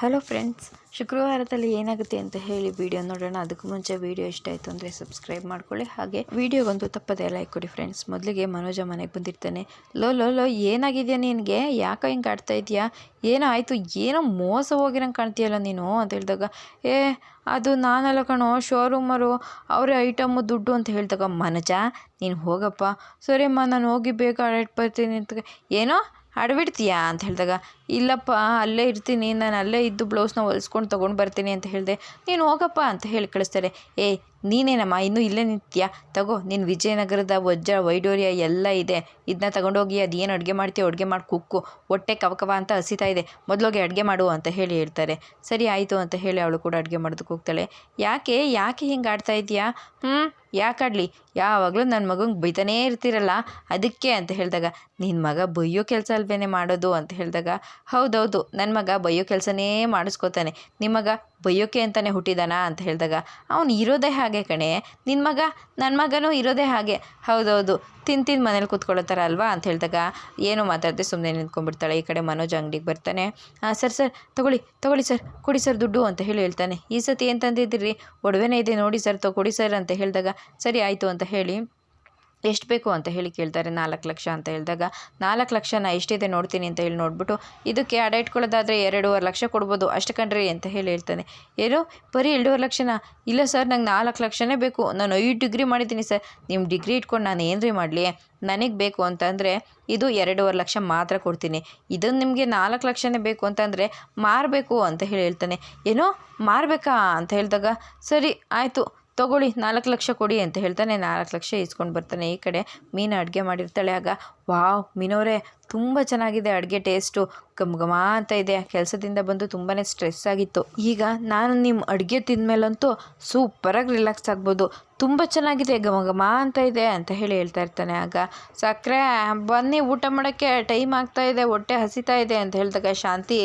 Hello friends, ಶುಕ್ರವಾರದಲ್ಲಿ ಏನಾಗುತ್ತೆ ಅಂತ ಹೇಳಿ ವಿಡಿಯೋ ನೋಡೋಣ. ಅದಕ್ಕೂ ಮುಂಚೆ ವಿಡಿಯೋ ಇಷ್ಟ ಆಯಿತು ಅಂದರೆ ಸಬ್ಸ್ಕ್ರೈಬ್ ಮಾಡ್ಕೊಳ್ಳಿ. ಹಾಗೆ ವಿಡಿಯೋಗೊಂದು ತಪ್ಪದೆ ಲೈಕ್ ಕೊಡಿ ಫ್ರೆಂಡ್ಸ್ ಮೊದಲಿಗೆ ಮನೋಜ ಮನೆಗೆ ಬಂದಿರ್ತಾನೆ, ಲೋ ಲೋ ಲೋ, ಏನಾಗಿದೆಯಾ ನಿನಗೆ? ಯಾಕೋ ಹಿಂಗೆ ಆಡ್ತಾ ಇದೆಯಾ? ಏನೋ ಆಯಿತು? ಏನೋ ಮೋಸ ಹೋಗಿರಂಗೆ ಕಾಣ್ತೀಯಲ್ಲ ನೀನು? ಅಂತ ಹೇಳಿದಾಗ, ಏ, ಅದು ನಾನಲ್ಲ ಕಣೋ ಶೋರೂಮರು ಅವರೇ ಐಟಮು ದುಡ್ಡು ಅಂತ ಹೇಳಿದಾಗ, ಮನೋಜ, ನೀನು ಹೋಗಪ್ಪ. ಸರಿಯಮ್ಮ, ನಾನು ಹೋಗಿ ಬೇಗ ಆಡಾಡ್ ಬರ್ತೀನಿ. ಅಂತ ಏನೋ ಆಡ್ಬಿಡ್ತೀಯಾ ಅಂತ ಹೇಳಿದಾಗ ಇಲ್ಲಪ್ಪ, ಅಲ್ಲೇ ಇರ್ತೀನಿ. ನಾನು ಅಲ್ಲೇ ಇದ್ದು ಬ್ಲೌಸ್ನ ಹೊಲ್ಸ್ಕೊಂಡು ತೊಗೊಂಡು ಬರ್ತೀನಿ ಅಂತ ಹೇಳಿದೆ. ನೀನು ಹೋಗಪ್ಪ ಅಂತ ಹೇಳಿ ಕಳಿಸ್ತಾರೆ. ಏ, ನೀನೇನಮ್ಮ, ಇನ್ನೂ ಇಲ್ಲೇ ನಿಂತ್ಯಾ? ತಗೋ, ನೀನು ವಿಜಯನಗರದ ವಜ್ರ, ವೈಡೂರ್ಯ ಎಲ್ಲ ಇದೆ. ಇದನ್ನ ತಗೊಂಡೋಗಿ ಅದೇನು ಅಡುಗೆ ಮಾಡ್ತೀವಿ ಅಡುಗೆ ಮಾಡಿ ಕುಕ್ಕು. ಹೊಟ್ಟೆ ಕವಕವ ಅಂತ ಹಸಿತಾ ಇದೆ. ಮೊದಲೋಗಿ ಅಡುಗೆ ಮಾಡು ಅಂತ ಹೇಳಿ ಹೇಳ್ತಾರೆ. ಸರಿ ಆಯಿತು ಅಂತ ಹೇಳಿ ಅವಳು ಕೂಡ ಅಡುಗೆ ಮಾಡೋದಕ್ಕೆ ಹೋಗ್ತಾಳೆ. ಯಾಕೆ ಯಾಕೆ ಹಿಂಗೆ ಆಡ್ತಾ ಇದೆಯಾ ಹ್ಞೂ ಯಾಕಾಡಲಿ ಯಾವಾಗಲೂ ನನ್ನ ಮಗಂಗೆ ಬೈತಾನೇ ಇರ್ತೀರಲ್ಲ, ಅದಕ್ಕೆ ಅಂತ ಹೇಳಿದಾಗ ನಿನ್ನ ಮಗ ಬೈಯೋ ಕೆಲಸ ಅಲ್ವೇನೆ ಮಾಡೋದು ಅಂತ ಹೇಳಿದಾಗ ಹೌದೌದು ನನ್ನ ಮಗ ಬಯ್ಯೋ ಕೆಲಸನೇ ಮಾಡಿಸ್ಕೋತಾನೆ. ನಿಮ್ಮ ಮಗ ಬಯ್ಯೋಕೆ ಅಂತಲೇ ಹುಟ್ಟಿದಾನಾ ಅಂತ ಹೇಳಿದಾಗ, ಅವನು ಇರೋದೇ ಹಾಗೆ ಕಣೆ. ನಿನ್ನ ಮಗ ನನ್ನ ಮಗನೂ ಇರೋದೇ ಹಾಗೆ. ಹೌದೌದು, ತಿಂದು ತಿಂದು ಮನೇಲಿ ಕೂತ್ಕೊಳ್ಳೋ ಥರ ಅಲ್ವಾ ಅಂತ ಹೇಳಿದಾಗ, ಏನು ಮಾತಾಡದೆ ಸುಮ್ಮನೆ ನಿಂತ್ಕೊಂಡ್ಬಿಡ್ತಾಳೆ. ಈ ಕಡೆ ಮನೋಜ್ ಅಂಗಡಿಗೆ ಬರ್ತಾನೆ. ಹಾಂ ಸರ್ ಸರ್, ತೊಗೊಳ್ಳಿ ತೊಗೊಳ್ಳಿ, ಸರ್, ಕೊಡಿ ಸರ್ ದುಡ್ಡು ಅಂತ ಹೇಳಿ ಹೇಳ್ತಾನೆ. ಈ ಸತಿ ಏನು ತಂದಿದ್ದೀರಿ? ಒಡವೆನೇ ಇದೆ ನೋಡಿ ಸರ್ ತೊಗೊಡಿ ಸರ್ ಅಂತ ಹೇಳಿದಾಗ, ಸರಿ, ಆಯಿತು ಅಂತ ಹೇಳಿ ಎಷ್ಟು ಬೇಕು ಅಂತ ಹೇಳಿ ಕೇಳ್ತಾರೆ ನಾಲ್ಕು ಲಕ್ಷ ಅಂತ ಹೇಳಿದಾಗ, ನಾಲ್ಕು ಲಕ್ಷನ ಎಷ್ಟಿದೆ ನೋಡ್ತೀನಿ ಅಂತ ಹೇಳಿ ನೋಡ್ಬಿಟ್ಟು, ಇದಕ್ಕೆ ಅಡ ಇಟ್ಕೊಳ್ಳೋದಾದರೆ ಎರಡೂವರೆ ಲಕ್ಷ ಕೊಡ್ಬೋದು, ಅಷ್ಟು ಕಂಡ್ರಿ ಅಂತ ಹೇಳಿ ಹೇಳ್ತಾನೆ. ಏನು, ಬರೀ ಎರಡೂವರೆ ಲಕ್ಷನ? ಇಲ್ಲ ಸರ್, ನಂಗೆ ನಾಲ್ಕು ಲಕ್ಷನೇ ಬೇಕು. ನಾನು ಐದು ಡಿಗ್ರಿ ಮಾಡಿದ್ದೀನಿ ಸರ್. ನಿಮ್ಮ ಡಿಗ್ರಿ ಇಟ್ಕೊಂಡು ನಾನು ಏನ್ರಿ ಮಾಡಲಿ? ನನಗೆ ಬೇಕು ಅಂತಂದರೆ, ಇದು ಎರಡೂವರೆ ಲಕ್ಷ ಮಾತ್ರ ಕೊಡ್ತೀನಿ. ಇದನ್ನು ನಿಮಗೆ ನಾಲ್ಕು ಲಕ್ಷನೇ ಬೇಕು ಅಂತಂದರೆ, ಮಾರಬೇಕು ಅಂತ ಹೇಳಿ ಹೇಳ್ತಾನೆ. ಏನೋ, ಮಾರಬೇಕಾ ಅಂತ ಹೇಳಿದಾಗ, ಸರಿ, ಆಯಿತು. ತೊಗೊಳ್ಳಿ, ನಾಲ್ಕು ಲಕ್ಷ ಕೊಡಿ ಅಂತ ಹೇಳ್ತಾನೆ, ನಾಲ್ಕು ಲಕ್ಷ ಇಸ್ಕೊಂಡು ಬರ್ತಾನೆ ಈ ಕಡೆ. ಮೀನು ಅಡುಗೆ ಮಾಡಿರ್ತಾಳೆ ಆಗ. ವಾವ್, ಮೀನವರೇ ತುಂಬ ಚೆನ್ನಾಗಿದೆ ಅಡುಗೆ ಟೇಸ್ಟು. ಘಮ ಅಂತ ಇದೆ. ಕೆಲಸದಿಂದ ಬಂದು ತುಂಬಾ ಸ್ಟ್ರೆಸ್ ಆಗಿತ್ತು. ಈಗ ನಾನು ನಿಮ್ಮ ಅಡುಗೆ ತಿಂದಮೇಲಂತೂ ಸೂಪರಾಗಿ ರಿಲ್ಯಾಕ್ಸ್ ಆಗ್ಬೋದು. ತುಂಬ ಚೆನ್ನಾಗಿದೆ, ಘಮ ಘಮ ಅಂತ ಇದೆ ಅಂತ ಹೇಳಿ ಹೇಳ್ತಾ ಇರ್ತಾನೆ ಆಗ. ಸಕ್ಕರೆ ಬನ್ನಿ ಊಟ ಮಾಡೋಕ್ಕೆ ಟೈಮ್ ಆಗ್ತಾ ಇದೆ, ಹೊಟ್ಟೆ ಹಸಿತಾ ಇದೆ ಅಂತ ಹೇಳಿದಾಗ ಶಾಂತಿ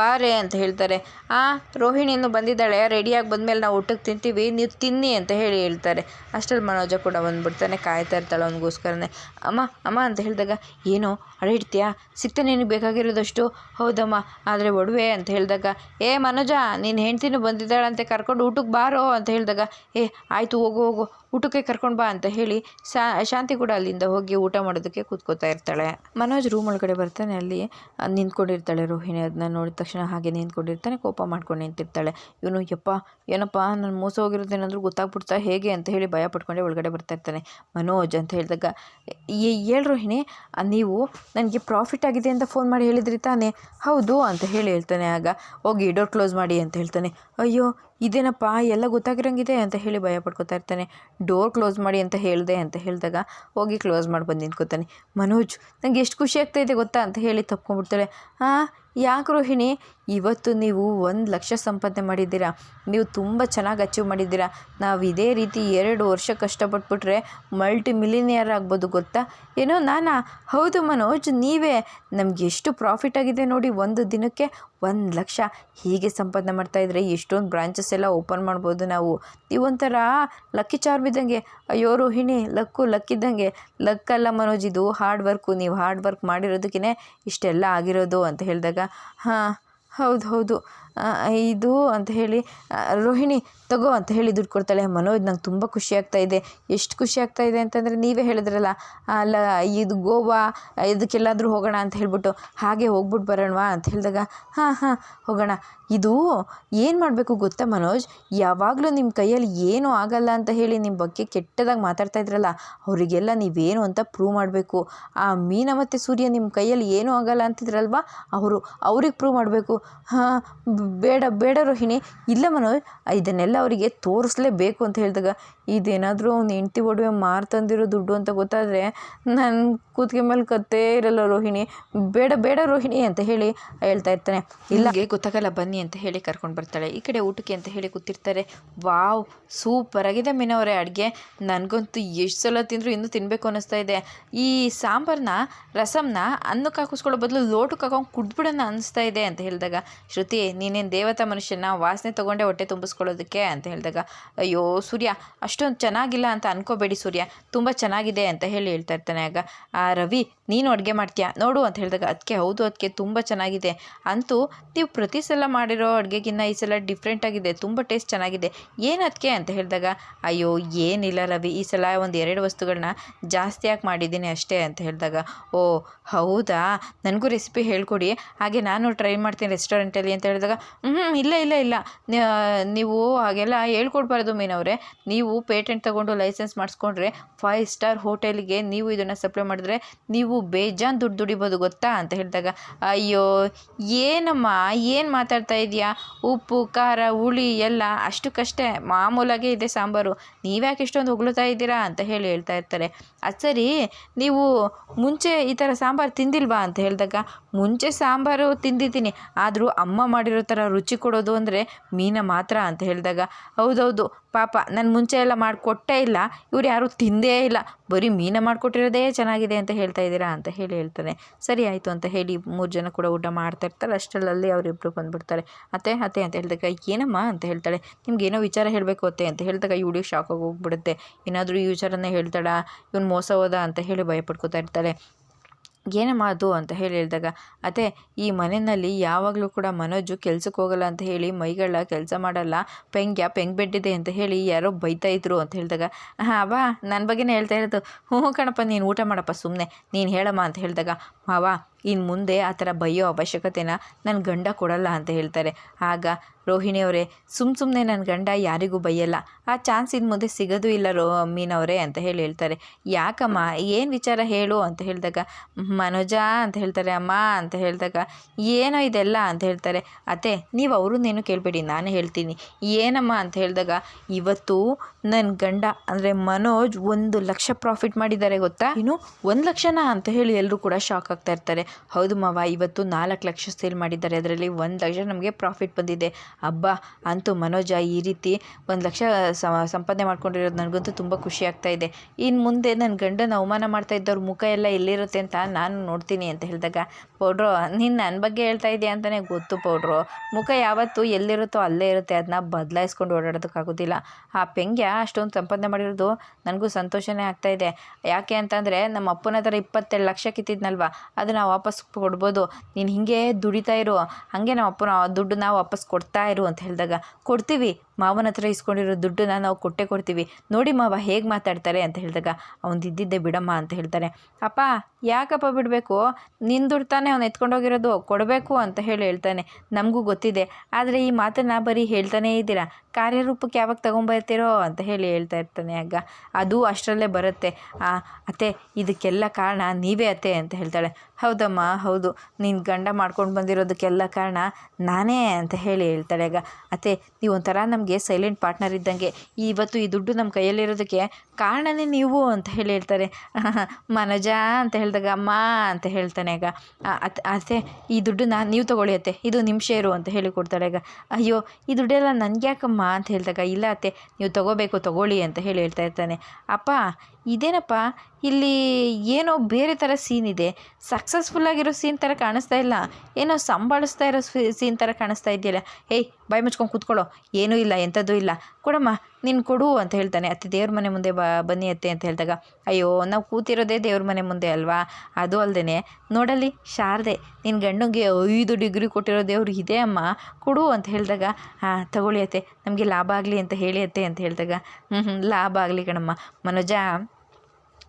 ಬಾರೆ ಅಂತ ಹೇಳ್ತಾರೆ. ಆ ರೋಹಿಣಿಯನ್ನು ಬಂದಿದ್ದಾಳೆ. ರೆಡಿಯಾಗಿ ಬಂದಮೇಲೆ ನಾವು ಊಟಕ್ಕೆ ತಿಂತೀವಿ, ನೀವು ತಿನ್ನಿ ಅಂತ ಹೇಳಿ ಹೇಳ್ತಾರೆ. ಅಷ್ಟರಲ್ಲಿ ಮನೋಜ ಕೂಡ ಬಂದ್ಬಿಡ್ತಾನೆ, ಕಾಯ್ತಾ ಇರ್ತಾಳೆ ಅವನಿಗೋಸ್ಕರನೇ. ಅಮ್ಮ ಅಮ್ಮ ಅಂತ ಹೇಳಿದಾಗ, ಏನೋ ಅಡೆ ಇಡ್ತೀಯಾ ಸಿಗ್ತಾ ನಿನಗೆ ಬೇಕಾಗಿರೋದಷ್ಟು? ಹೌದಮ್ಮ, ಆದರೆ ಒಡವೆ ಅಂತ ಹೇಳಿದಾಗ, ಏ ಮನೋಜ ನಿನ್ನ ಹೆಂಡ್ತಿನೂ ಬಂದಿದ್ದಾಳಂತೆ, ಕರ್ಕೊಂಡು ಊಟಕ್ಕೆ ಬಾರೋ ಅಂತ ಹೇಳಿದಾಗ, ಏ, ಆಯಿತು, ಹೋಗು ಹೋಗು. ಊಟಕ್ಕೆ ಕರ್ಕೊಂಡು ಬಾ ಅಂತ ಹೇಳಿ ಶಾಂತಿ ಕೂಡ ಅಲ್ಲಿಂದ ಹೋಗಿ ಊಟ ಮಾಡೋದಕ್ಕೆ ಕೂತ್ಕೋತಾ ಇರ್ತಾಳೆ. ಮನೋಜ್ ರೂಮ್ ಒಳಗಡೆ ಬರ್ತಾನೆ, ಅಲ್ಲಿ ನಿಂತ್ಕೊಂಡಿರ್ತಾಳೆ ರೋಹಿಣಿ. ಅದನ್ನ ನೋಡಿದ ತಕ್ಷಣ ಹಾಗೆ ನಿಂತ್ಕೊಂಡಿರ್ತಾನೆ, ಕೋಪ ಮಾಡ್ಕೊಂಡು ನಿಂತಿರ್ತಾಳೆ. ಇವನು, ಯಪ್ಪ, ಏನಪ್ಪ, ನಾನು ಮೋಸ ಹೋಗಿರೋದೇನಾದರೂ ಗೊತ್ತಾಗ್ಬಿಡ್ತಾ ಹೇಗೆ? ಅಂತ ಹೇಳಿ ಭಯ ಪಡ್ಕೊಂಡೆ ಒಳಗಡೆ ಬರ್ತಾ ಇರ್ತಾನೆ. ಮನೋಜ್ ಅಂತ ಹೇಳಿದಾಗ ಏಳು ರೋಹಿಣಿ ನೀವು ನನಗೆ ಪ್ರಾಫಿಟ್ ಆಗಿದೆ ಅಂತ ಫೋನ್ ಮಾಡಿ ಹೇಳಿದ್ರಿ ತಾನೆ? ಹೌದು, ಅಂತ ಹೇಳಿ ಹೇಳ್ತಾನೆ. ಆಗ, ಹೋಗಿ ಡೋರ್ ಕ್ಲೋಸ್ ಮಾಡಿ, ಅಂತ ಹೇಳ್ತಾನೆ. ಅಯ್ಯೋ ಇದೇನಪ್ಪ, ಎಲ್ಲ ಗೊತ್ತಾಗಿರಂಗಿದೆ ಅಂತ ಹೇಳಿ ಭಯ ಪಡ್ಕೊತಾ ಇರ್ತಾನೆ. ಡೋರ್ ಕ್ಲೋಸ್ ಮಾಡಿ ಅಂತ ಹೇಳಿದೆ ಅಂತ ಹೇಳಿದಾಗ ಹೋಗಿ ಕ್ಲೋಸ್ ಮಾಡಿ ಬಂದು ನಿಂತ್ಕೋತಾನೆ. ಮನೋಜ್ ನನಗೆ ಎಷ್ಟು ಖುಷಿ ಆಗ್ತಾಯಿದೆ ಗೊತ್ತಾ? ಅಂತ ಹೇಳಿ ತಪ್ಕೊಂಡ್ಬಿಡ್ತಾಳೆ. ಹಾಂ ಯಾಕೆ ರೋಹಿಣಿ? ಇವತ್ತು ನೀವು ಒಂದು ಲಕ್ಷ ಸಂಪಾದನೆ ಮಾಡಿದ್ದೀರಾ? ನೀವು ತುಂಬ ಚೆನ್ನಾಗಿ ಅಚೀವ್ ಮಾಡಿದ್ದೀರಾ? ನಾವು ಇದೇ ರೀತಿ ಎರಡು ವರ್ಷ ಕಷ್ಟಪಟ್ಬಿಟ್ರೆ ಮಲ್ಟಿ ಮಿಲಿನಿಯರ್ ಆಗ್ಬೋದು ಗೊತ್ತಾ? ಏನೋ ನಾನಾ? ಹೌದು ಮನೋಜ್, ನೀವೇ. ನಮ್ಗೆ ಎಷ್ಟು ಪ್ರಾಫಿಟ್ ಆಗಿದೆ ನೋಡಿ ಒಂದು ದಿನಕ್ಕೆ ಒಂದು ಲಕ್ಷ. ಹೀಗೆ ಸಂಪಾದನೆ ಮಾಡ್ತಾಯಿದ್ರೆ ಎಷ್ಟೊಂದು ಬ್ರಾಂಚಸ್ ಎಲ್ಲ ಓಪನ್ ಮಾಡ್ಬೋದು ನಾವು. ನೀವೊಂಥರ ಲಕ್ಕಿ ಚಾರ್ಮ್ ಇದ್ದಂಗೆ. ಅಯ್ಯೋ ರೋಹಿಣಿ, ಲಕ್ಕು ಲಕ್ಕಿದ್ದಂಗೆ. ಲಕ್ಕಲ್ಲ ಮನೋಜ್, ಇದು ಹಾರ್ಡ್ ವರ್ಕು. ನೀವು ಹಾರ್ಡ್ ವರ್ಕ್ ಮಾಡಿರೋದಕ್ಕೇ ಇಷ್ಟೆಲ್ಲ ಆಗಿರೋದು ಅಂತ ಹೇಳಿದಾಗ, ಹಾಂ ಹೌದು ಹೌದು ಇದು ಅಂತ ಹೇಳಿ ರೋಹಿಣಿ ತಗೋ ಅಂತ ಹೇಳಿ ದುಡ್ಡು ಕೊಡ್ತಾಳೆ. ಮನೋಜ್ ನಂಗೆ ತುಂಬ ಖುಷಿ ಇದೆ. ಎಷ್ಟು ಖುಷಿ ಇದೆ ಅಂತಂದರೆ ನೀವೇ ಹೇಳಿದ್ರಲ್ಲ ಅಲ್ಲ ಇದು ಗೋವಾ, ಇದಕ್ಕೆಲ್ಲಾದರೂ ಹೋಗೋಣ ಅಂತ ಹೇಳ್ಬಿಟ್ಟು ಹಾಗೆ ಹೋಗ್ಬಿಟ್ಟು ಬರೋಣವಾ ಅಂತ ಹೇಳಿದಾಗ, ಹಾಂ ಹಾಂ, ಹೋಗೋಣ. ಇದು ಏನು ಮಾಡಬೇಕು ಗೊತ್ತಾ ಮನೋಜ್? ಯಾವಾಗಲೂ ನಿಮ್ಮ ಕೈಯಲ್ಲಿ ಏನೂ ಆಗಲ್ಲ ಅಂತ ಹೇಳಿ ನಿಮ್ಮ ಬಗ್ಗೆ ಕೆಟ್ಟದಾಗಿ ಮಾತಾಡ್ತಾ ಇದ್ರಲ್ಲ, ಅವರಿಗೆಲ್ಲ ನೀವೇನು ಅಂತ ಪ್ರೂವ್ ಮಾಡಬೇಕು. ಆ ಮೀನ ಮತ್ತು ಸೂರ್ಯ ನಿಮ್ಮ ಕೈಯಲ್ಲಿ ಏನೂ ಆಗಲ್ಲ ಅಂತಿದ್ರಲ್ವಾ? ಅವರು ಅವ್ರಿಗೆ ಪ್ರೂವ್ ಮಾಡಬೇಕು. ಹಾಂ, ಬೇಡ ಬೇಡ ರೋಹಿಣಿ. ಇಲ್ಲ ಮನೋಜ್, ಇದನ್ನೆಲ್ಲ ಅವರಿಗೆ ತೋರಿಸ್ಲೇಬೇಕು ಅಂತ ಹೇಳಿದಾಗ, ಇದೇನಾದರೂ ಅವ್ನು ಹೆಂಡ್ತಿ ಒಡವೆ ಮಾರ್ತಂದಿರೋ ದುಡ್ಡು ಅಂತ ಗೊತ್ತಾದರೆ ನನ್ನ ಕೂತ್ಗೆ ಮೇಲೆ ಕತ್ತೇ ಇರಲ್ಲ ರೋಹಿಣಿ. ಬೇಡ ಬೇಡ ರೋಹಿಣಿ ಅಂತ ಹೇಳಿ ಹೇಳ್ತಾ ಇರ್ತಾನೆ. ಇಲ್ಲಿಗೆ ಗೊತ್ತಾಗಲ್ಲ ಬನ್ನಿ ಅಂತ ಹೇಳಿ ಕರ್ಕೊಂಡು ಬರ್ತಾಳೆ. ಈ ಕಡೆ ಊಟಕ್ಕೆ ಅಂತ ಹೇಳಿ ಕೂತಿರ್ತಾರೆ. ವಾವ್ ಸೂಪರಾಗಿದೆ ಮೀನವರೇ ಅಡುಗೆ. ನನಗಂತೂ ಎಷ್ಟು ಸಲ ತಿಂದರೂ ಇನ್ನೂ ತಿನ್ನಬೇಕು ಅನ್ನಿಸ್ತಾ ಇದೆ. ಈ ಸಾಂಬಾರನ್ನ ರಸಮ್ನ ಅನ್ನಕ್ಕೆ ಹಾಕಿಸ್ಕೊಳ್ಳೋ ಬದಲು ಲೋಟಕ್ಕೆ ಹಾಕೊಂಡು ಕುಡ್ಬಿಡೋಣ ಅನಿಸ್ತಾ ಇದೆ ಅಂತ ಹೇಳಿದಾಗ, ಶ್ರುತಿ ನೀನು ನೀನೇನು ದೇವತಾ ಮನುಷ್ಯನ? ವಾಸನೆ ತೊಗೊಂಡೆ ಹೊಟ್ಟೆ ತುಂಬಿಸ್ಕೊಳ್ಳೋದಕ್ಕೆ ಅಂತ ಹೇಳಿದಾಗ, ಅಯ್ಯೋ ಸೂರ್ಯ, ಅಷ್ಟೊಂದು ಚೆನ್ನಾಗಿಲ್ಲ ಅಂತ ಅನ್ಕೋಬೇಡಿ ಸೂರ್ಯ. ತುಂಬ ಚೆನ್ನಾಗಿದೆ ಅಂತ ಹೇಳಿ ಹೇಳ್ತಾ ಇರ್ತಾನೆ ಆಗ. ಆ, ರವಿ, ನೀನು ಅಡುಗೆ ಮಾಡ್ತೀಯಾ? ನೋಡು ಅಂತ ಹೇಳಿದಾಗ ಅದಕ್ಕೆ ಹೌದು ಅದಕ್ಕೆ ತುಂಬ ಚೆನ್ನಾಗಿದೆ. ಅಂತೂ ನೀವು ಪ್ರತಿ ಸಲ ಮಾಡಿರೋ ಅಡುಗೆಗಿನ್ನ ಈ ಸಲ ಡಿಫ್ರೆಂಟ್ ಆಗಿದೆ, ತುಂಬ ಟೇಸ್ಟ್ ಚೆನ್ನಾಗಿದೆ. ಏನು ಅದಕ್ಕೆ ಅಂತ ಹೇಳಿದಾಗ, ಅಯ್ಯೋ, ಏನಿಲ್ಲ ರವಿ, ಈ ಸಲ ಒಂದು ಎರಡು ವಸ್ತುಗಳನ್ನ ಜಾಸ್ತಿ ಯಾಕೆ ಮಾಡಿದ್ದೀನಿ ಅಷ್ಟೇ ಅಂತ ಹೇಳಿದಾಗ, ಓ, ಹೌದಾ? ನನಗೂ ರೆಸಿಪಿ ಹೇಳ್ಕೊಡಿ. ಹಾಗೆ ನಾನು ಟ್ರೈ ಮಾಡ್ತೀನಿ ರೆಸ್ಟೋರೆಂಟಲ್ಲಿ ಅಂತ ಹೇಳಿದಾಗ ಹ್ಞೂ ಇಲ್ಲ ಇಲ್ಲ ಇಲ್ಲ. ನೀವು ಹಾಗೆಲ್ಲ ಹೇಳ್ಕೊಡ್ಬಾರ್ದು ಮೀನವ್ರೆ ನೀವು ಪೇಟೆಂಟ್ ತೊಗೊಂಡು ಲೈಸೆನ್ಸ್ ಮಾಡಿಸ್ಕೊಂಡ್ರೆ ಫೈವ್ ಸ್ಟಾರ್ ಹೋಟೆಲ್ಗೆ ನೀವು ಇದನ್ನು ಸಪ್ಲೈ ಮಾಡಿದ್ರೆ ನೀವು ಬೇಜಾನ್ ದುಡ್ಡು ದುಡಿಬೋದು, ಗೊತ್ತಾ? ಅಂತ ಹೇಳಿದಾಗ, ಅಯ್ಯೋ, ಏನಮ್ಮ, ಏನು ಮಾತಾಡ್ತಾ ಇದೀಯಾ? ಉಪ್ಪು, ಖಾರ, ಹುಳಿ ಎಲ್ಲ ಅಷ್ಟಕ್ಕಷ್ಟೇ. ಮಾಮೂಲಾಗೆ ಇದೆ ಸಾಂಬಾರು. ನೀವ್ಯಾಕೆ ಇಷ್ಟೊಂದು ಹೊಗಳ್ತಾ ಇದ್ದೀರಾ ಅಂತ ಹೇಳಿ ಹೇಳ್ತಾ ಇರ್ತಾರೆ. ಅದು ಸರಿ, ನೀವು ಮುಂಚೆ ಈ ಥರ ಸಾಂಬಾರು ತಿಂದಿಲ್ವಾ ಅಂತ ಹೇಳಿದಾಗ, ಮುಂಚೆ ಸಾಂಬಾರು ತಿಂದಿದ್ದೀನಿ. ಆದರೂ ಅಮ್ಮ ಮಾಡಿರೋ ಥರ ರುಚಿ ಕೊಡೋದು ಅಂದರೆ ಮೀನ ಮಾತ್ರ ಅಂತ ಹೇಳಿದಾಗ, ಹೌದೌದು ಪಾಪ ನಾನು ಮುಂಚೆ ಎಲ್ಲ ಮಾಡಿಕೊಟ್ಟೇ ಇಲ್ಲ. ಇವ್ರು ಯಾರೂ ತಿಂದೇ ಇಲ್ಲ. ಬರೀ ಮೀನ ಮಾಡಿಕೊಟ್ಟಿರೋದೇ ಚೆನ್ನಾಗಿದೆ ಅಂತ ಹೇಳ್ತಾ ಇದ್ದೀರಾ ಅಂತ ಹೇಳಿ ಹೇಳ್ತಾನೆ. ಸರಿ ಆಯಿತು ಅಂತ ಹೇಳಿ ಮೂರು ಜನ ಕೂಡ ಊಟ ಮಾಡ್ತಾ ಇರ್ತಾರೆ. ಅಷ್ಟರಲ್ಲಿ ಅವರಿಬ್ಬರು ಬಂದುಬಿಡ್ತಾರೆ. ಅತ್ತೆ ಅತ್ತೆ ಅಂತ ಹೇಳಿದಾಗ, ಏನಮ್ಮ? ಅಂತ ಹೇಳ್ತಾಳೆ. ನಿಮ್ಗೆ ಏನೋ ವಿಚಾರ ಹೇಳಬೇಕು ಅತ್ತೆ, ಅಂತ ಹೇಳಿದಾಗ ಇವಳಿಗೆ ಶಾಕಾಗಿ ಹೋಗ್ಬಿಡುತ್ತೆ. ಏನಾದರೂ ಈ ವಿಚಾರನ ಹೇಳ್ತಾಳ? ಇವನು ಮೋಸ ಹೋದ, ಅಂತ ಹೇಳಿ ಭಯ ಪಡ್ಕೋತಾ ಇರ್ತಾಳೆ. ಏನಮ್ಮ ಮಾತು ಅಂತ ಹೇಳಿ ಹೇಳಿದಾಗ, ಅತ್ತೆ, ಈ ಮನೆಯಲ್ಲಿ ಯಾವಾಗಲೂ ಕೂಡ ಮನೋಜು ಕೆಲ್ಸಕ್ಕೆ ಹೋಗಲ್ಲ ಅಂತ ಹೇಳಿ ಮೈಗಳ ಕೆಲಸ ಮಾಡಲ್ಲ, ಪೆಂಗ್ಯ ಪೆಂಗ್ ಬೆಡ್ಡಿದೆ ಅಂತ ಹೇಳಿ ಯಾರೋ ಬೈತಾ ಇದ್ರು ಅಂತ ಹೇಳಿದಾಗ, ಹಾಂ, ಬಾ ನನ್ನ ಬಗ್ಗೆನೇ ಹೇಳ್ತಾ ಇರೋದು. ಹ್ಞೂ ಕಣಪ್ಪ, ನೀನು ಊಟ ಮಾಡಪ್ಪ ಸುಮ್ಮನೆ ನೀನು ಹೇಳಮ್ಮ ಅಂತ ಹೇಳಿದಾಗ, ಮಾವ ಇನ್ನು ಮುಂದೆ ಆ ಥರ ಬೈಯೋ ಅವಶ್ಯಕತೆನ ನನ್ನ ಗಂಡ ಕೊಡಲ್ಲ ಅಂತ ಹೇಳ್ತಾರೆ. ಆಗ ರೋಹಿಣಿಯವರೇ ಸುಮ್ಮ ಸುಮ್ಮನೆ ನನ್ನ ಗಂಡ ಯಾರಿಗೂ ಬೈಯಲ್ಲ. ಆ ಚಾನ್ಸ್ ಇನ್ನು ಮುಂದೆ ಸಿಗೋದು ಇಲ್ಲ ರೋ, ಮೀನವರೇ ಅಂತ ಹೇಳಿ ಹೇಳ್ತಾರೆ. ಯಾಕಮ್ಮ, ಏನು ವಿಚಾರ ಹೇಳು ಅಂತ ಹೇಳಿದಾಗ, ಮನೋಜ ಅಂತ ಹೇಳ್ತಾರೆ, ಅಮ್ಮ ಅಂತ ಹೇಳಿದಾಗ, ಏನೋ ಇದೆಲ್ಲ ಅಂತ ಹೇಳ್ತಾರೆ. ಅತ್ತೆ, ನೀವು ಅವ್ರನ್ನೇನು ಕೇಳಬೇಡಿ, ನಾನು ಹೇಳ್ತೀನಿ. ಏನಮ್ಮ ಅಂತ ಹೇಳಿದಾಗ, ಇವತ್ತು ನನ್ನ ಗಂಡ ಅಂದರೆ ಮನೋಜ್ ಒಂದು ಲಕ್ಷ ಪ್ರಾಫಿಟ್ ಮಾಡಿದ್ದಾರೆ ಗೊತ್ತಾ? ಇನ್ನು ಒಂದು ಲಕ್ಷನಾ ಅಂತ ಹೇಳಿ ಎಲ್ಲರೂ ಕೂಡ ಶಾಕ್ ಆಗ್ತಾ ಇರ್ತಾರೆ. ಹೌದು ಮಾವ, ಇವತ್ತು ನಾಲ್ಕು ಲಕ್ಷ ಸೇಲ್ ಮಾಡಿದ್ದಾರೆ. ಅದರಲ್ಲಿ ಒಂದು ಲಕ್ಷ ನಮಗೆ ಪ್ರಾಫಿಟ್ ಬಂದಿದೆ. ಹಬ್ಬ ಅಂತೂ ಮನೋಜ, ಈ ರೀತಿ ಒಂದು ಲಕ್ಷ ಸಂಪಾದನೆ ಮಾಡ್ಕೊಂಡಿರೋದು ನನಗಂತೂ ತುಂಬ ಖುಷಿ ಆಗ್ತಾ ಇದೆ. ಇನ್ನು ಮುಂದೆ ನನ್ನ ಗಂಡನ ಅವಮಾನ ಮಾಡ್ತಾ ಇದ್ದವ್ರ ಮುಖ ಎಲ್ಲ ಎಲ್ಲಿರುತ್ತೆ ಅಂತ ನಾನು ನೋಡ್ತೀನಿ ಅಂತ ಹೇಳಿದಾಗ, ಪೌಡ್ರು, ನೀನು ನನ್ನ ಬಗ್ಗೆ ಹೇಳ್ತಾ ಇದೆಯಾ ಅಂತಲೇ ಗೊತ್ತು ಪೌಡ್ರು, ಮುಖ ಯಾವತ್ತೂ ಎಲ್ಲಿರುತ್ತೋ ಅಲ್ಲೇ ಇರುತ್ತೆ. ಅದನ್ನ ಬದಲಾಯಿಸ್ಕೊಂಡು ಓಡಾಡೋದಕ್ಕಾಗೋದಿಲ್ಲ ಆ ಪೆಂಗ್ಯ ಅಷ್ಟೊಂದು ಸಂಪಾದನೆ ಮಾಡಿರೋದು ನನಗೂ ಸಂತೋಷನೇ ಆಗ್ತಾ ಇದೆ. ಯಾಕೆ ಅಂತಂದರೆ, ನಮ್ಮ ಅಪ್ಪನ ಹತ್ರ ಇಪ್ಪತ್ತೆರಡು ಲಕ್ಷ ಕಿತ್ತಿದ್ನಲ್ವ? ಅದನ್ನು ವಾಪಸ್ ಕೊಡ್ಬೋದು. ನೀನು ಹೀಗೆ ದುಡಿತಾ ಇರು. ಹಾಗೆ ನಮ್ಮ ಅಪ್ಪನ ದುಡ್ಡನ್ನ ವಾಪಸ್ ಕೊಡ್ತಾ ಇರು ಅಂತ ಹೇಳಿದಾಗ, ಕೊಡ್ತೀವಿ. ಮಾವನ ಹತ್ರ ಇಸ್ಕೊಂಡಿರೋ ದುಡ್ಡನ್ನ ನಾವು ಕೊಟ್ಟೆ ಕೊಡ್ತೀವಿ. ನೋಡಿ ಮಾವ ಹೇಗೆ ಮಾತಾಡ್ತಾರೆ ಅಂತ ಹೇಳಿದಾಗ, ಅವ್ನು ಇದ್ದಿದ್ದೆ ಬಿಡಮ್ಮ ಅಂತ ಹೇಳ್ತಾರೆ. ಅಪ್ಪ, ಯಾಕಪ್ಪ ಬಿಡಬೇಕು? ನಿನ್ನ ದುಡ್ಡು ತಾನೇ ಅವ್ನು ಎತ್ಕೊಂಡೋಗಿರೋದು. ಕೊಡಬೇಕು ಅಂತ ಹೇಳಿ ಹೇಳ್ತಾನೆ. ನಮಗೂ ಗೊತ್ತಿದೆ. ಆದರೆ ಈ ಮಾತನ್ನು ಬರೀ ಹೇಳ್ತಾನೇ ಇದ್ದೀರಾ? ಕಾರ್ಯರೂಪಕ್ಕೆ ಯಾವಾಗ ತೊಗೊಂಬರ್ತೀರೋ ಅಂತ ಹೇಳಿ ಹೇಳ್ತಾ ಇರ್ತಾನೆ ಆಗ ಅದು ಅಷ್ಟರಲ್ಲೇ ಬರುತ್ತೆ. ಅತ್ತೆ, ಇದಕ್ಕೆಲ್ಲ ಕಾರಣ ನೀವೇ ಅತ್ತೆ ಅಂತ ಹೇಳ್ತಾಳೆ. ಹೌದಮ್ಮ, ಹೌದು. ನಿನ್ನ ಗಂಡ ಮಾಡ್ಕೊಂಡು ಬಂದಿರೋದಕ್ಕೆಲ್ಲ ಕಾರಣ ನಾನೇ ಅಂತ ಹೇಳಿ ಹೇಳ್ತಾಳೆ. ಆಗ, ಅತ್ತೆ, ನೀವು ಒಂಥರ ನಮಗೆ ಸೈಲೆಂಟ್ ಪಾರ್ಟ್ನರ್ ಇದ್ದಂಗೆ. ಇವತ್ತು ಈ ದುಡ್ಡು ನಮ್ಮ ಕೈಯಲ್ಲಿರೋದಕ್ಕೆ ಕಾರಣನೇ ನೀವು ಅಂತ ಹೇಳಿ ಹೇಳ್ತಾರೆ. ಮನೋಜ ಅಂತ ಹೇಳಿದಾಗ, ಅಮ್ಮ ಅಂತ ಹೇಳ್ತಾನೆ. ಆಗ ಅತ್ತೆ ಅತ್, ಅತ್ತೆ, ಈ ನಾನು ನೀವು ತಗೊಳ್ಳಿ ಅತ್ತೆ. ಇದು ನಿಮ್ಮ ಶೇರು ಅಂತ ಹೇಳಿ ಕೊಡ್ತಾಳೆ. ಆಗ, ಅಯ್ಯೋ, ಈ ದುಡ್ಡೆಲ್ಲ ನನಗೆ ಯಾಕಮ್ಮ ಅಂತ ಹೇಳಿದಾಗ, ಇಲ್ಲ ಅತ್ತೆ, ನೀವು ತಗೋಬೇಕು, ತಗೊಳ್ಳಿ ಅಂತ ಹೇಳಿ ಹೇಳ್ತಾ ಇರ್ತಾನೆ. ಅಪ್ಪ, ಇದೇನಪ್ಪ, ಇಲ್ಲಿ ಏನೋ ಬೇರೆ ಥರ ಸೀನ್ ಇದೆ. ಆಗಿರೋ ಸೀನ್ ಥರ ಕಾಣಿಸ್ತಾ ಇಲ್ಲ. ಏನೋ ಸಂಭಾಳಿಸ್ತಾ ಇರೋ ಸೀನ್ ಥರ ಕಾಣಿಸ್ತಾ ಇದೆಯಲ್ಲ. ಏಯ್, ಬಾಯಿ ಮುಚ್ಕೊಂಡು ಕೂತ್ಕೊಳ್ಳೋ. ಏನೂ ಇಲ್ಲ, ಎಂಥದ್ದು ಇಲ್ಲ. ಕೊಡಮ್ಮ, ನೀನು ಕೊಡು ಅಂತ ಹೇಳ್ತಾನೆ. ಅತ್ತೆ ದೇವ್ರ ಮನೆ ಮುಂದೆ ಬಾ, ಬನ್ನಿ ಅತ್ತೆ ಅಂತ ಹೇಳಿದಾಗ, ಅಯ್ಯೋ, ನಾವು ಕೂತಿರೋದೇ ದೇವ್ರ ಮನೆ ಮುಂದೆ ಅಲ್ವಾ? ಅದು ಅಲ್ಲದೆ ನೋಡಲ್ಲಿ, ಶಾರದೆ ನಿನ್ನ ಗಂಡಂಗೆ ಐದು ಡಿಗ್ರಿ ಕೊಟ್ಟಿರೋ ದೇವ್ರು ಇದೆ ಅಮ್ಮ. ಕೊಡು ಅಂತ ಹೇಳಿದಾಗ, ಹಾಂ, ತಗೊಳ್ಳಿ ಅತ್ತೆ. ನಮಗೆ ಲಾಭ ಆಗಲಿ ಅಂತ ಹೇಳಿ ಅತ್ತೆ ಅಂತ ಹೇಳಿದಾಗ ಹ್ಞೂ ಹ್ಞೂ ಲಾಭ ಆಗಲಿ ಕಣಮ್ಮ. ಮನೋಜ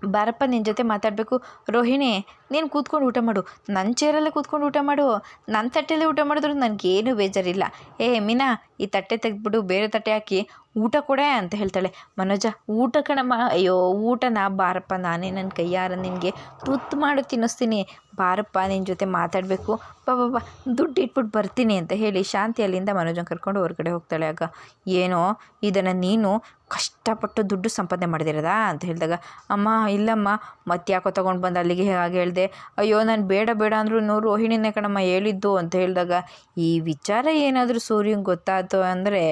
ಬಾರಪ್ಪ ನಿನ್ನ ಜೊತೆ ಮಾತಾಡಬೇಕು. ರೋಹಿಣಿ, ನೀನು ಕೂತ್ಕೊಂಡು ಊಟ ಮಾಡು. ನನ್ನ ಚೇರಲ್ಲೇ ಕೂತ್ಕೊಂಡು ಊಟ ಮಾಡು. ನನ್ನ ತಟ್ಟೆಯಲ್ಲೇ ಊಟ ಮಾಡಿದ್ರು ನನಗೇನು ಬೇಜಾರಿಲ್ಲ. ಏ, ಮೀನಾ, ಈ ತಟ್ಟೆ ತೆಗೆದ್ಬಿಡು, ಬೇರೆ ತಟ್ಟೆ ಹಾಕಿ. ಊಟ ಕೊಡೆ ಅಂತ ಹೇಳ್ತಾಳೆ. ಮನೋಜ ಊಟ ಕಣಮ್ಮ ಅಯ್ಯೋ, ಊಟನ ಬಾರಪ್ಪ, ನಾನೇ ನನ್ನ ಕೈಯಾರ ನಿನಗೆ ತುತ್ತು ಮಾಡಿ ತಿನ್ನಿಸ್ತೀನಿ. ಬಾರಪ್ಪ ನಿನ್ನ ಜೊತೆ ಮಾತಾಡಬೇಕು. ಬಾ ಬಾ ಬಾ, ದುಡ್ಡು ಇಟ್ಬಿಟ್ಟು ಬರ್ತೀನಿ ಅಂತ ಹೇಳಿ ಶಾಂತಿ ಅಲ್ಲಿಂದ ಮನೋಜನ ಕರ್ಕೊಂಡು ಹೊರಗಡೆ ಹೋಗ್ತಾಳೆ. ಆಗ, ಏನೋ, ಇದನ್ನು ನೀನು ಕಷ್ಟಪಟ್ಟು ದುಡ್ಡು ಸಂಪಾದನೆ ಮಾಡಿದಿರದಾ ಅಂತ ಹೇಳಿದಾಗ, ಅಮ್ಮ, ಇಲ್ಲಮ್ಮ ಮತ್ತೆ ಯಾಕೋ ತೊಗೊಂಡು ಬಂದು ಅಲ್ಲಿಗೆ ಹಾಗೆ ಹೇಳಿದೆ, ಅಯ್ಯೋ, ನಾನು ಬೇಡ ಬೇಡ ಅಂದ್ರೂ ರೋಹಿಣಿನೇ ಕಣಮ್ಮ ಹೇಳಿದ್ದು ಅಂತ ಹೇಳಿದಾಗ, ಈ ವಿಚಾರ ಏನಾದರೂ ಸೂರ್ಯಂಗೆ ಗೊತ್ತಾಯ್ತು ಅಂದರೆ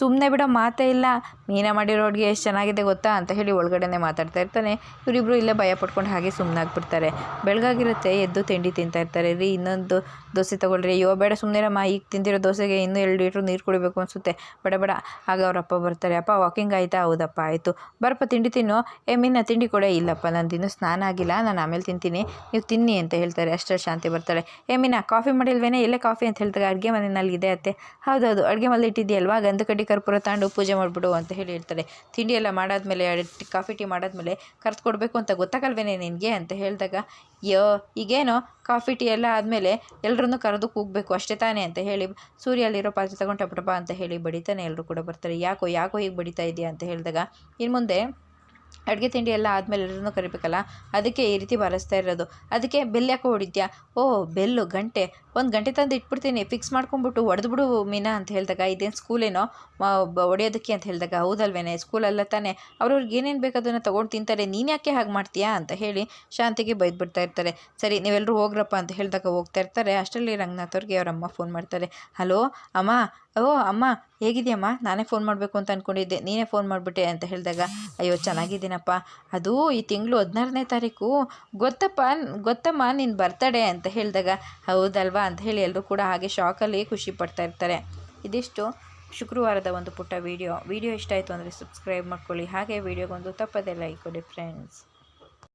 ಸುಮ್ಮನೆ ಬಿಡ ಮಾತು ಮಾತೇ ಇಲ್ಲ. ಮೀನಾ ಮಾಡಿರೋ ಅಡುಗೆ ಎಷ್ಟು ಚೆನ್ನಾಗಿದೆ ಗೊತ್ತಾ ಅಂತ ಹೇಳಿ ಒಳಗಡೆನೆ ಮಾತಾಡ್ತಾ ಇರ್ತಾನೆ. ಇವರಿಬ್ಬರು ಇಲ್ಲೇ ಭಯ ಪಟ್ಕೊಂಡು ಹಾಗೆ ಸುಮ್ಮನಾಗ್ಬಿಡ್ತಾರೆ ಬೆಳಗಾಗಿರುತ್ತೆ ಎದ್ದು ತಿಂಡಿ ತಿಂತಾ ಇರ್ತಾರೆ. ರೀ, ಇನ್ನೊಂದು ದೋಸೆ ತೊಗೊಳ್ರಿ. ಅಯ್ಯೋ, ಬೇಡ ಸುಮ್ಮನೆರಮ್ಮ ಈಗ ತಿಂದಿರೋ ದೋಸೆಗೆ ಇನ್ನೂ ಎರಡು ಲೀಟ್ರ್ ನೀರು ಕುಡಿಬೇಕು ಅನಿಸುತ್ತೆ. ಬೇಡ ಬೇಡ. ಆಗ ಅವರಪ್ಪ ಬರ್ತಾರೆ. ಅಪ್ಪ ವಾಕಿಂಗ್ ಆಯಿತಾ? ಹೌದಪ್ಪ, ಆಯಿತು. ಬರಪ್ಪ ತಿಂಡಿ ತಿನ್ನು. ಏ, ಮೀನ, ತಿಂಡಿ ಕೊಡೆ. ಇಲ್ಲಪ್ಪ, ನಾನು ಇನ್ನೂ ಸ್ನಾನ ಆಗಿಲ್ಲ. ನಾನು ಆಮೇಲೆ ತಿಂತೀನಿ. ನೀವು ತಿನ್ನಿ ಅಂತ ಹೇಳ್ತಾರೆ. ಅಷ್ಟೇ ಶಾಂತಿ ಬರ್ತಾರೆ ಏ, ಮೀನಾ, ಕಾಫಿ ಮಾಡಿಲ್ವೇನೆ? ಎಲ್ಲೇ ಕಾಫಿ? ಅಂತ ಹೇಳ್ತಾರೆ. ಅಡುಗೆ ಮನೆಯಲ್ಲಿ ಇದೆ ಅತ್ತೆ. ಹೌದೌದು. ಅಡುಗೆ ಮನೆಯಲ್ಲಿ ಇಟ್ಟಿದೆಯಲ್ವಾ ಗಂಧ ಕಡ್ಡಿ ಕರ್ಪೂರ ತಗೊಂಡು ಪೂಜೆ ಮಾಡಿಬಿಡು ಅಂತ ಹೇಳಿ ಹೇಳ್ತಾರೆ ತಿಂಡಿ ಎಲ್ಲ ಮಾಡಾದ್ಮೇಲೆ ಕಾಫಿ ಟೀ ಮಾಡಾದ್ಮೇಲೆ ಕರೆದು ಕೊಡಬೇಕು ಅಂತ ಗೊತ್ತಾಗಲ್ವೇನೆ ನಿನಗೆ ಅಂತ ಹೇಳಿದಾಗ ಯೋ ಈಗೇನೋ ಕಾಫಿ ಟೀ ಎಲ್ಲ ಆದಮೇಲೆ ಎಲ್ಲರನ್ನೂ ಕರೆದು ಕೂಗಬೇಕು ಅಷ್ಟೇ ತಾನೇ ಅಂತ ಹೇಳಿ ಸೂರ್ಯ ಅಲ್ಲಿರೋ ಪಾತ್ರೆ ತಗೊಂಡು ಟಪಟಪ ಅಂತ ಹೇಳಿ ಬಡಿತಾನೆ ಎಲ್ಲರೂ ಕೂಡ ಬರ್ತಾರೆ. ಯಾಕೋ ಯಾಕೋ ಹೀಗೆ ಬಡಿತಾ ಇದೆಯಾ ಅಂತ ಹೇಳಿದಾಗ ಇನ್ನು ಮುಂದೆ ಅಡುಗೆ ತಿಂಡಿ ಎಲ್ಲ ಆದಮೇಲೆ ಎಲ್ಲರನ್ನೂ ಕರಿಬೇಕಲ್ಲ? ಅದಕ್ಕೆ ಈ ರೀತಿ ಬಾರಿಸ್ತಾ ಇರೋದು. ಅದಕ್ಕೆ ಬೆಲ್ ಯಾಕೋ ಹೊಡಿದ್ಯಾ ಓ, ಬೆಲ್ಲು, ಗಂಟೆ. ಒಂದು ಗಂಟೆ ತಂದು ಇಟ್ಬಿಡ್ತೀನಿ. ಫಿಕ್ಸ್ ಮಾಡ್ಕೊಂಬಿಟ್ಟು ಹೊಡೆದ್ಬಿಡು ಮೀನಾ ಅಂತ ಹೇಳಿದಾಗ. ಇದೇನು ಸ್ಕೂಲೇನೋ ಹೊಡೆಯೋದಕ್ಕೆ ಅಂತ ಹೇಳಿದಾಗ. ಹೌದಲ್ವೇನೆ? ಸ್ಕೂಲಲ್ಲ ತಾನೇ. ಅವ್ರವ್ರಿಗೆ ಏನೇನು ಬೇಕು ಅದನ್ನು ತೊಗೊಂಡು ತಿಂತಾರೆ. ನೀನು ಯಾಕೆ ಹಾಗೆ ಮಾಡ್ತೀಯಾ ಅಂತ ಹೇಳಿ ಶಾಂತಿಗೆ ಬೈದ್ಬಿಡ್ತಾ ಇರ್ತಾರೆ. ಸರಿ ನೀವೆಲ್ಲರೂ ಹೋಗ್ರಪ್ಪ ಅಂತ ಹೇಳಿದಾಗ ಹೋಗ್ತಾ ಇರ್ತಾರೆ. ಅಷ್ಟರಲ್ಲಿ ರಂಗನಾಥ್ ಅವ್ರಿಗೆ ಅವ್ರ ಅಮ್ಮ ಫೋನ್ ಮಾಡ್ತಾರೆ. ಹಲೋ, ಅಮ್ಮ. ಓ, ಅಮ್ಮ. ಹೇಗಿದೆಯಮ್ಮ? ನಾನೇ ಫೋನ್ ಮಾಡಬೇಕು ಅಂತ ಅಂದ್ಕೊಂಡಿದ್ದೆ ನೀನೇ ಫೋನ್ ಮಾಡಿಬಿಟ್ಟೆ ಅಂತ ಹೇಳಿದಾಗ, ಅಯ್ಯೋ, ಚೆನ್ನಾಗಿದ್ದೀನಪ್ಪ. ಅದು ಈ ತಿಂಗಳು ಹದಿನಾರನೇ ತಾರೀಕು. ಗೊತ್ತಪ್ಪ, ಗೊತ್ತಮ್ಮ, ನೀನು ಬರ್ತಡೆ ಅಂತ ಹೇಳಿದಾಗ, ಹೌದಲ್ವಾ? ಅಂತ ಹೇಳಿ ಎಲ್ಲರೂ ಕೂಡ ಹಾಗೆ ಶಾಕಲ್ಲಿ ಖುಷಿ ಪಡ್ತಾ ಇರ್ತಾರೆ. ಇದಿಷ್ಟು ಶುಕ್ರವಾರದ ಒಂದು ಪುಟ್ಟ ವೀಡಿಯೋ ವೀಡಿಯೋ ಇಷ್ಟ ಆಯಿತು ಅಂದರೆ ಸಬ್ಸ್ಕ್ರೈಬ್ ಮಾಡ್ಕೊಳ್ಳಿ. ಹಾಗೆ ವಿಡಿಯೋಗೊಂದು ತಪ್ಪದೆ ಲೈಕ್ ಕೊಡಿ ಫ್ರೆಂಡ್ಸ್